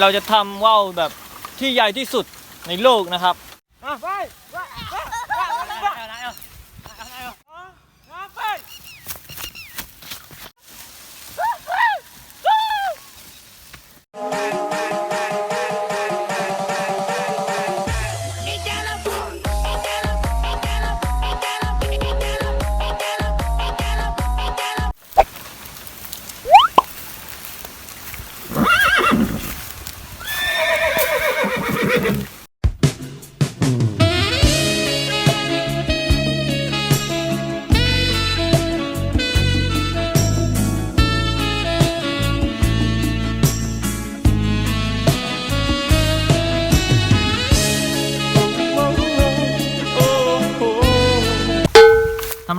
เราจะทำว่าวแบบที่ใหญ่ที่สุดในโลกนะครับ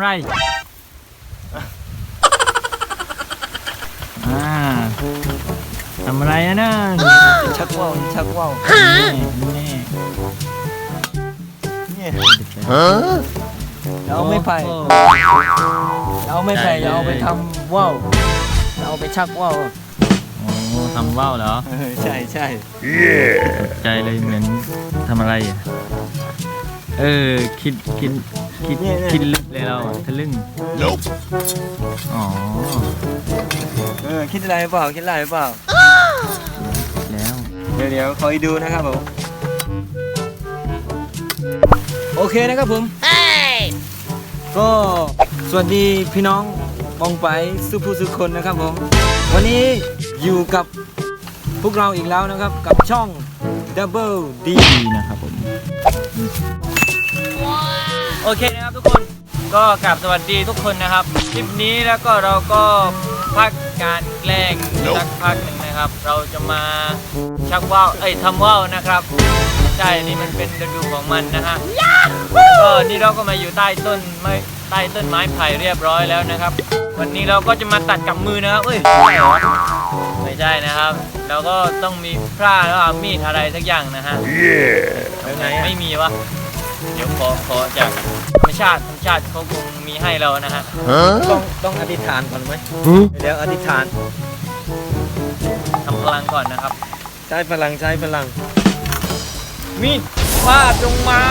ไรอ่าทำอะไรนะนั่นชักว่าวชักว่าวนี่เนี่ยเอาไม่ไผ่โอ้เอาไม่ไผ่อย่าเอาไปทำว่าวเอาไปชักว่าวโหทำว่าวเหรอเออใช่ใช่ใจเลยเหมือนทำอะไรอะเออคิดคิด คิดคิดลึกเลยเราอะทะลึ่งอ๋อเออคิดอะไรเปล่าคิดอะไรเปล่าแล้วเดี๋ยวเดี๋ยวคอยดูนะครับผมโอเคนะครับผมก็สวัสดีพี่น้องมองไปสุภูสุคนนะครับผม วันนี้อยู่กับพวกเราอีกแล้วนะครับ กับช่อง Double D ดีนะครับผม โอเคนะ ครับทุกคน ก็กลับสวัสดีทุกคนนะครับ คลิปนี้แล้วก็เราก็พักการแกล้งสักพักหนึ่งนะครับ เราจะมาชักว่าว เอ้ยทำว่าวนะครับ ใช่นี่มันเป็นฤดูของมันนะฮะ ก็นี่เราก็มาอยู่ใต้ต้นไม้ใต้ต้นไม้ไผ่เรียบร้อยแล้วนะครับ วันนี้เราก็จะมาตัดกับมือนะครับเอ้ยใช่เหรอไม่ใช่นะครับ เราก็ต้องมีพร่าแล้วเอามีดอะไรสักอย่างนะฮะแล้วไงอะไม่มีวะ เดี๋ยวขอขอจากธรรมชาติธรรมชาติเขาคงมีให้เรานะฮะต้องต้องอธิษฐานก่อนไหมเดี๋ยวอธิษฐานทำพลังก่อนนะครับ ใช้พลังใช้พลัง มีดฟาดลงมา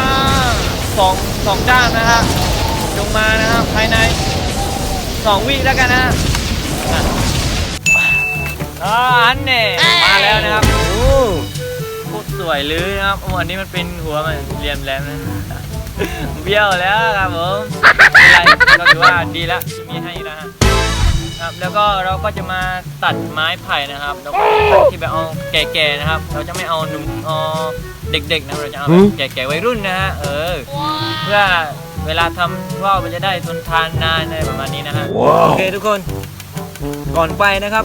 สองสองด้านนะฮะลงมานะครับภายในสองวิแล้วกันนะฮะอะอ่าอันเน่มาแล้วนะครับโอ้โคตรสวยเลยนะครับโอ้อันนี้มันเป็นหัวมันเรียมแหลมนะ เบี้ยวแล้วครับผมไม่เป็นไรก็ถือว่าดีแล้วที่มีให้นะฮะครับแล้วก็เราก็จะมาตัดไม้ไผ่นะครับเราก็จะตัดที่แบบเอาแก่ๆนะครับ เราจะไม่เอาหนุ่มเอาเด็กๆนะเราจะเอาแบบแก่ๆวัยรุ่นนะฮะเออ เพื่อเวลาทำว่าวมันจะได้ทนทานนานอะไรประมาณนี้นะฮะโอเคทุกคนก่อนไปนะครับ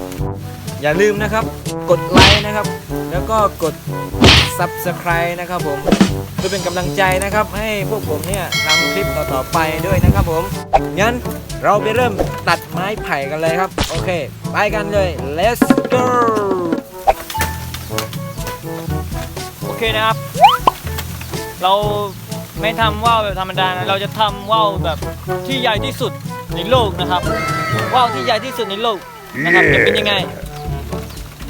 อย่าลืมนะครับ กดไลค์นะครับ แล้วก็กด Subscribe นะครับผมเพื่อเป็นกำลังใจนะครับ ให้พวกผมเนี่ยทำคลิปต่อๆไปด้วยนะครับผม งั้นเราไปเริ่มตัดไม้ไผ่กันเลยครับ โอเค ไปกันเลย let's go โอเคนะครับ เราไม่ทำว่าวแบบธรรมดานะเราจะทำว่าวแบบที่ใหญ่ที่สุดในโลกนะครับว่าวที่ใหญ่ที่สุดในโลกนะครับจะเป็นยังไง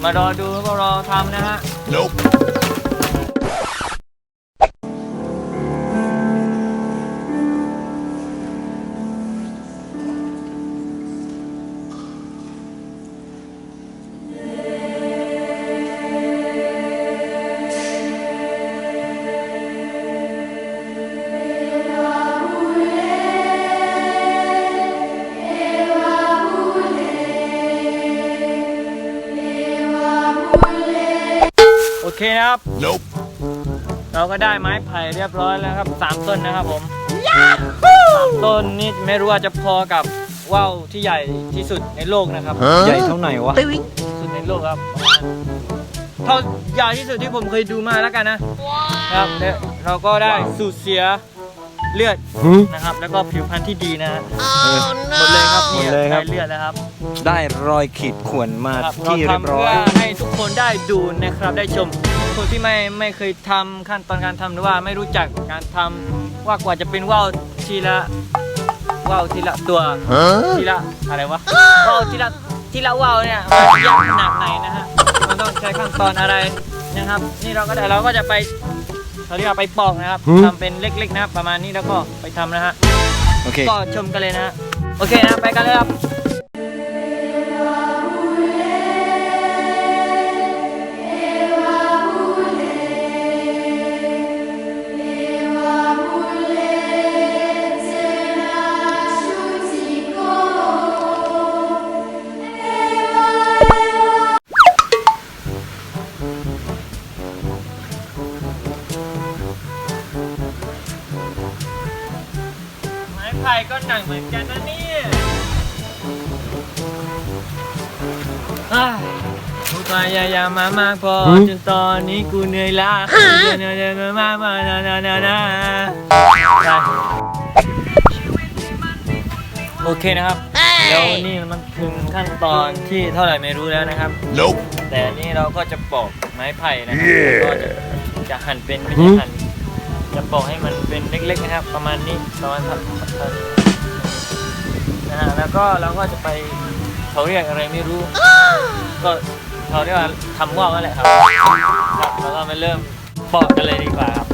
มารอดูพวกเราทำนะฮะโนะครับเราก็ได้ไม้ไผ่เรียบร้อยแล้วครับสามต้นนะครับผมสามต้นนี่ไม่รู้ว่าจะพอกับว่าวที่ใหญ่ที่สุดในโลกนะครับ ใหญ่เท่าไหนวะสุดในโลกครับประมาณเท่าใหญ่ที่สุดที่ผมเคยดูมาแล้วกันนะครับและเราก็ได้สูญเสียเลือดนะครับ แล้วก็ผิวพรรณที่ดีนะฮะหมดเลยครับหมนี่ดเลยครับได้เลือดแล้วครับ ได้รอยขีดข่วนมาครับที่เราเรียบทำร้อเพื่อยให้ทุกคนได้ดูนะครับได้ชม คนที่ไม่ไม่เคยทำขั้นตอนการทำหรือว่าไม่รู้จักการทำว่ากว่าจะเป็นว่าวทีละว่าวทีละตัวทีละอะไรวะว่าวทีละทีละว่าวเนี่ยมันยากขนาดไหนนะฮะมันต้องใช้ขั้นตอนอะไรนะครับ นี่เราก็ได้เราก็จะไปเขาเรียกว่าไปปอกนะครับทำเป็นเล็กๆนะครับประมาณนี้แล้วก็ไปทำนะฮะโอเคก็ชมกันเลยนะฮะโอเคนะไปกันเลยครับ ก็หนักเหมือนกันนะเนี่ยเฮ้ยกูพยายามมามากพอจนตอนนี้กูเหนื่อยล้าเหนื่อยเหนื่อยมากมานานานานาโอเคนะครับแล้วนี่มันถึงขั้นตอนที่เท่าไหร่ไม่รู้แล้วนะครับ Nope. แต่นี่เราก็จะปอกไม้ไผ่นะครับแล้วก็จะจะหั่นเป็นไม่ใช่หั่นจะปอกให้มันเป็นเล็กๆนะครับ ประมาณนี้ประมาณเท่าเท่านี้ นะฮะแล้วก็เราก็จะไปเขาเรียกอะไรไม่รู้ ก็เขาเรียกว่าทำว่าวนั่นแหละครับครับแล้วก็มาเริ่มปอกกันเลยดีกว่าครับ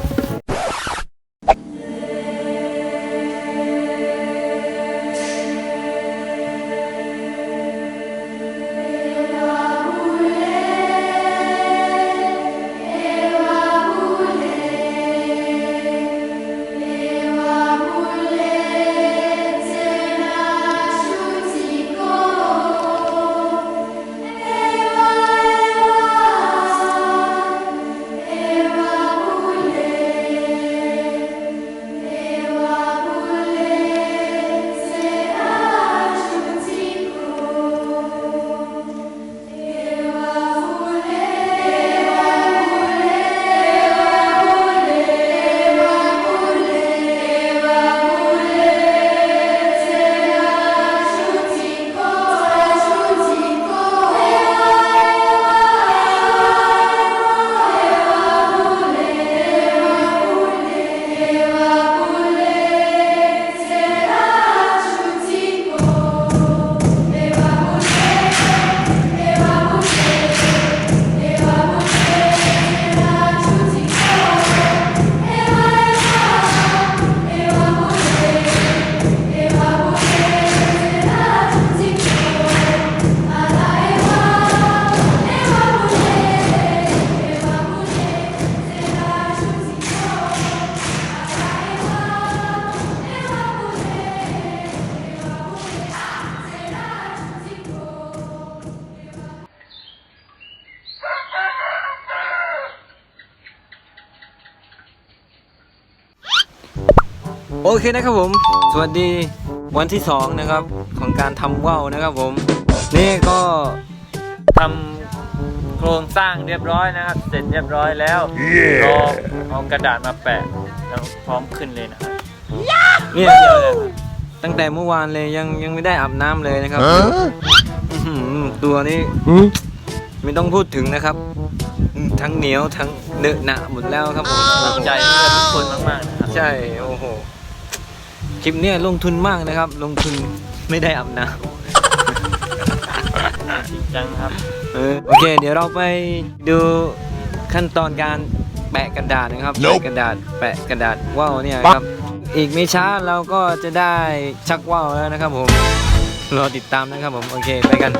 โอเคนะครับผม สวัสดีวันที่สองนะครับ ของการทำว่าวนะครับผม นี่ก็ทำโครงสร้างเรียบร้อยนะครับ เสร็จเรียบร้อยแล้วรอเอากระดาษมาแปะแล้วพร้อมขึ้นเลยนะครับเนี่ยเดียวเลยตั้งแต่เมื่อวานเลยยังยังไม่ได้อาบน้ำเลยนะครับ Huh? อื้อหือตัวนี้ Huh? ไม่ต้องพูดถึงนะครับ ทั้งเหนียวทั้งเนอะหนะหมดแล้วครับผมภูมิใจเพื่อนทุกคนมากๆนะครับ ใช่ โอ้โห คลิปเนี้ยลงทุนมากนะครับ ลงทุนไม่ได้อาบน้จริงจังครับำเออโอเค เดี๋ยวเราไปดูขั้นตอนการแปะกระดาษนะครับ Nope แปะกระดาษแปะกระดาษว่าวเนี่ยครับ อีกไม่ช้าเราก็จะได้ชักว่าวแล้วนะครับผมรอติดตามนะครับผม โอเค ไปกัน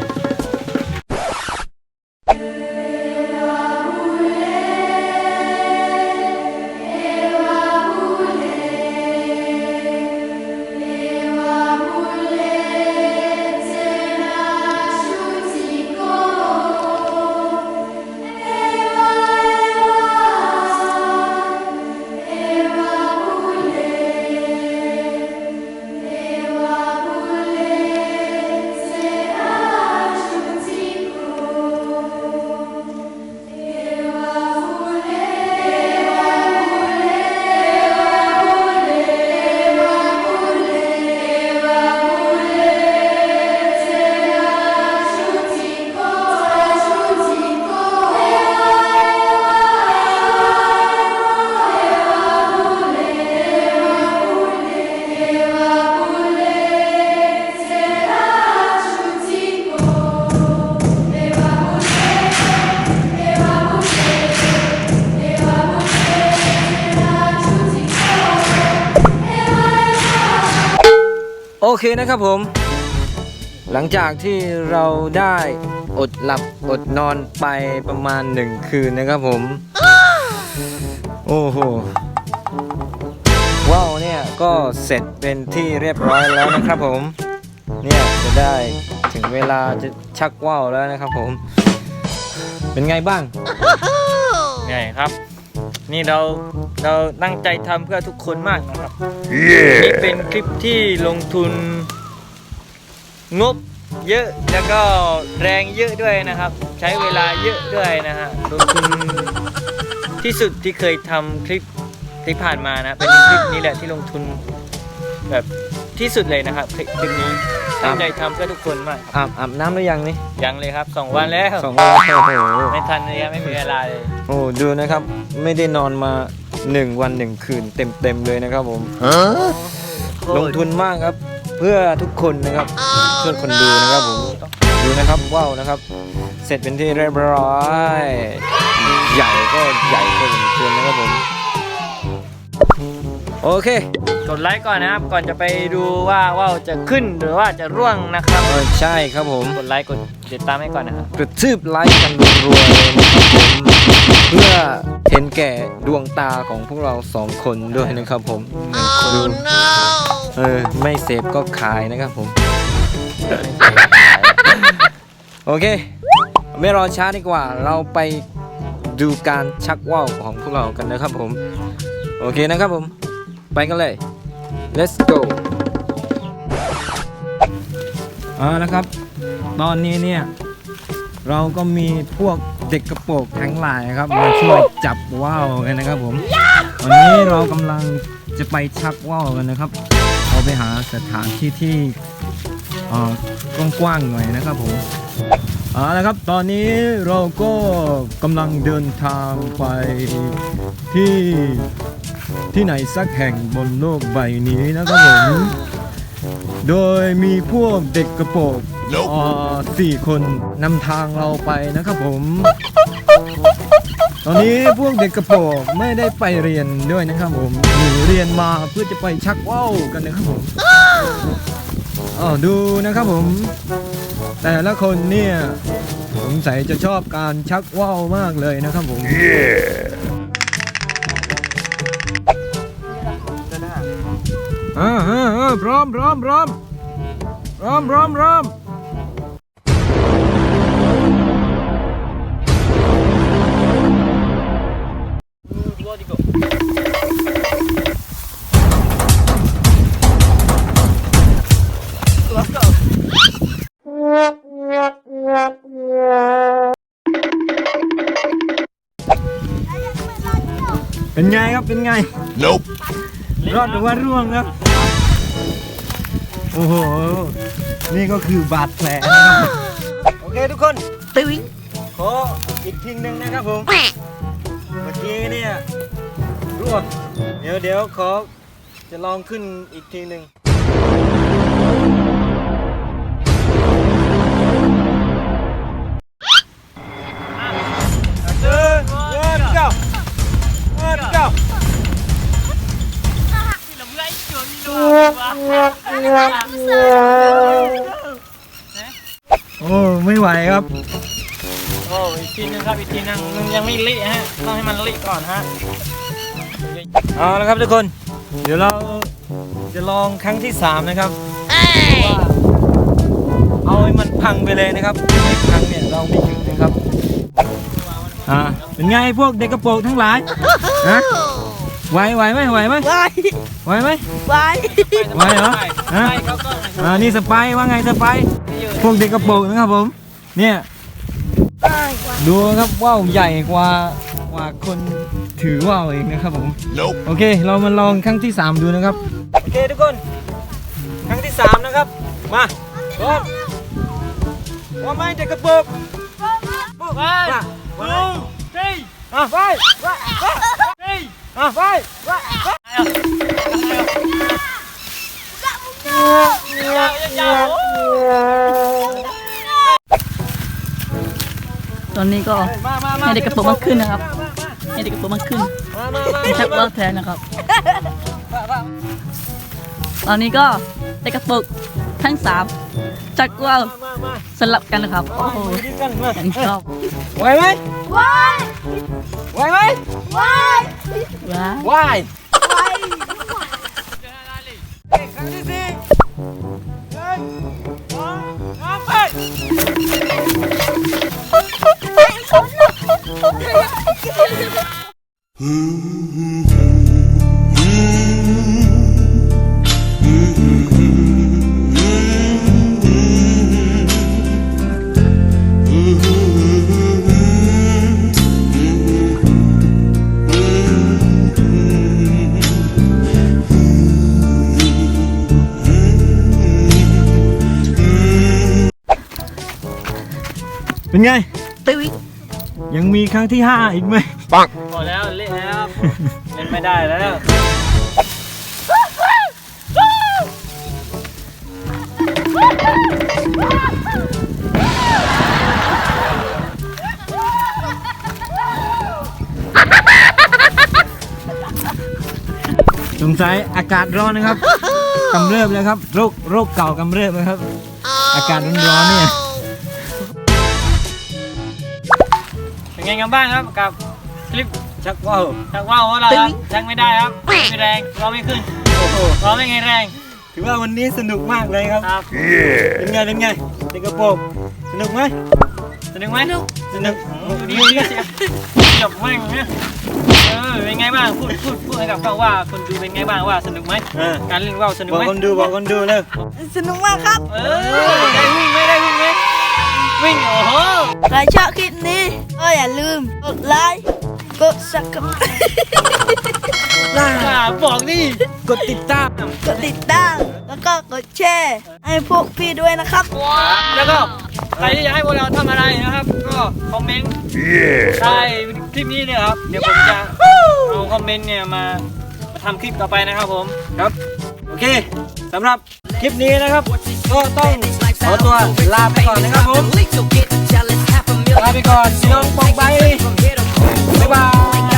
เคนะครับผม หลังจากที่เราได้อดหลับอดนอนไปประมาณหนึ่งคืนนะครับผม โอ้โหว้าวเนี่ยก็เสร็จเป็นที่เรียบร้อยแล้วนะครับผม เนี่ยจะได้ถึงเวลาจะชักว่าวแล้วนะครับผม เป็นไงบ้าง ไงครับ นี่เรา เราตั้งใจทำเพื่อทุกคนมากนะครับนี่เป็นคลิปที่ลงทุน งบเยอะแล้วก็แรงเยอะด้วยนะครับ ใช้เวลาเยอะด้วยนะฮะลงทุนที่สุดที่เคยทำคลิปที่ผ่านมานะ เป็นคลิปนี้แหละที่ลงทุนแบบที่สุดเลยนะครับคลิปคลิปนี้ตั้งใจทำเพื่อทุกคนมากครับอาบอาบน้ำหรือยังนี่ยังเลยครับสองวันแล้วสองวันโอ้โหไม่ทันเลยครับไม่มีเวลาเลย โอ้ดูนะครับ ไม่ได้นอนมา หนึ่งวันหนึ่งคืนเต็มเต็มๆเลยนะครับผมลงทุนมากครับเพื่อทุกคนนะครับเพื่อคนดูนะครับผมดูนะครับว้าวนะครับ เสร็จเป็นที่เรียบร้อย ใหญ่ก็ใหญ่พอสมควรนะครับผม โอเค กดไลค์ก่อนนะครับ ก่อนจะไปดูว่าว่าวจะขึ้นหรือว่าจะร่วงนะครับเออใช่ครับผม กดไลค์กดติดตามให้ก่อนนะครับ กระทืบไลค์กันรัวๆเลยนะครับผมเพื่อเห็นแก่ดวงตาของพวกเราสองคนด้วยนะครับผมดูเออไม่เสพก็ขายนะครับผม โอเค ไม่รอช้าดีกว่า เราไปดูการชักว่าวของพวกเรากันนะครับผม โอเคนะครับผม ไปกันเลย let's go เอาละครับ ตอนนี้เนี่ย เราก็มีพวกเด็กกระโปงทั้งหลายครับ มาช่วยจับว่าวกันนะครับผม วันนี้เรากำลังจะไปชักว่าวกันนะครับ เราไปหาสถานที่ที่กว้างๆหน่อยนะครับผมเอาละครับ ตอนนี้เราก็กำลังเดินทางไปที่ ที่ไหนสักแห่งบนโลกใบนี้นะครับผม โดยมีพวกเด็กกระโปรงเอ่อสี่คนนำทางเราไปนะครับผม ตอนนี้พวกเด็กกระโปรงไม่ได้ไปเรียนด้วยนะครับผมหนีเรียนมาเพื่อจะไปชักว่าวกันนะครับผมอ๋อดูนะครับผม แต่ละคนเนี่ยสงสัยจะชอบการชักว่าวมากเลยนะครับผม อ่าอ่าอ่าพร้อมพร้อมพร้อมพร้อมพร้อมพร้อมเป็นไงครับ เป็นไง Nope. รอดหรือว่าร่วงครับโอ้โห นี่ก็คือบาดแผลนะครับโอเคทุกคนตึ้งขออีกทีหนึ่งนะครับผมเมื่อกี้เนี่ยร่วงเดี๋ยวเดี๋ยวขอจะลองขึ้นอีกทีหนึ่งเดินเดินเก้าเดินเก้า โอ้ไม่ไหวครับ โอ้อีกทีนึงครับอีกทีนึงมันยังไม่เละฮะต้องให้มันเละก่อนฮะเอาละครับทุกคน เดี๋ยวเราจะลองครั้งที่3นะครับว่าเอาให้มันพังไปเลยนะครับไม่พังเนี่ยเราไม่หยุดนะครับอ่าเป็นไงพวกเด็กกระโปรงทั้งหลายฮะ ไหวไหวไหมไหวไหมวายไหวไหมวายไหวเหรอฮะอ่านี่สไปร์ว่าไงสไปร์พวกเด็กกระโปรงนะครับผม เนี่ยวายดูครับว่าวใหญ่กว่ากว่าคนถือว่าวเองนะครับผม Nope. โอเค เรามาลองครั้งที่ 3 ดูนะครับโอเคทุกคน ครั้งที่ 3 นะครับ มาพร้อมว่าไม่เด็กกระโปรงไปมาหนึ่งสี่อะไปไปไป สี่อะไปไปไปยาวตอนนี้ก็มามามาให้เด็กกระโปรงมันขึ้นนะครับ ให้เด็กกระโปรงมันขึ้นมามามาไม่ชักว่าวแทนนะครับ ตอนนี้ก็ในกระปุกทั้งสามจักรวาลมามาสลับกันนะครับ โอ้โหมาดีกันมาฉันชอบไหวไหมไหว ไหมว้าว ไหวครั้งที่สี่หนึ่งสองสามไปเป็นไงตึ้ยยังมีครั้งที่ห้าอีกไหมหมดแล้วเละแล้วเล่นไม่ได้แล้วสงสัยอากาศร้อนนะครับกำเริบเลยครับ โรคโรคเก่ากำเริบนะครับ อากาศร้อนๆเนี่ย เป็นไงกันบ้างครับกับคลิปชักว่าวชักว่าวของเราครับชักไม่ได้ครับไม่มีแรงเราไม่ขึ้นโอ้โหเราไม่ไงแรง ถือว่าวันนี้สนุกมากเลยครับครับเป็นไงเป็นไงเด็กกระโปรงสนุกไหมสนุกไหมสนุกดูดีก็เสียจบแม่งเนี่ยเออเป็นไงบ้างพูดพูดพูดให้กับเขาว่าคนดูเป็นไงบ้างว่าสนุกไหมเออการเล่นว่าวสนุกบอกไหมคนดูบอกคนดูเลยสนุกมากครับเออได้วิ่งไหมได้วิ่งไหม วิ่งโอ้โหใครชอบคลิปนี้ก็อย่าลืมกดไลค์กด subscribe อ่าบอกดิกดติดตามกดติดตามแล้วก็กดแชร์ให้พวกพี่ด้วยนะครับ แล้วก็ใครที่อยากให้พวกเราทำอะไรนะครับ ก็คอมเมนต์ใต้คลิปนี้เลยครับเดี๋ยวผมจะเอาคอมเมนต์เนี่ยมามาทำคลิปต่อไปนะครับผมครับ โอเคสำหรับคลิปนี้นะครับก็ต้อง Một tua là bị còn đấy các bốn. Là bị còn xin ông bóng bay. Đi Bye bye.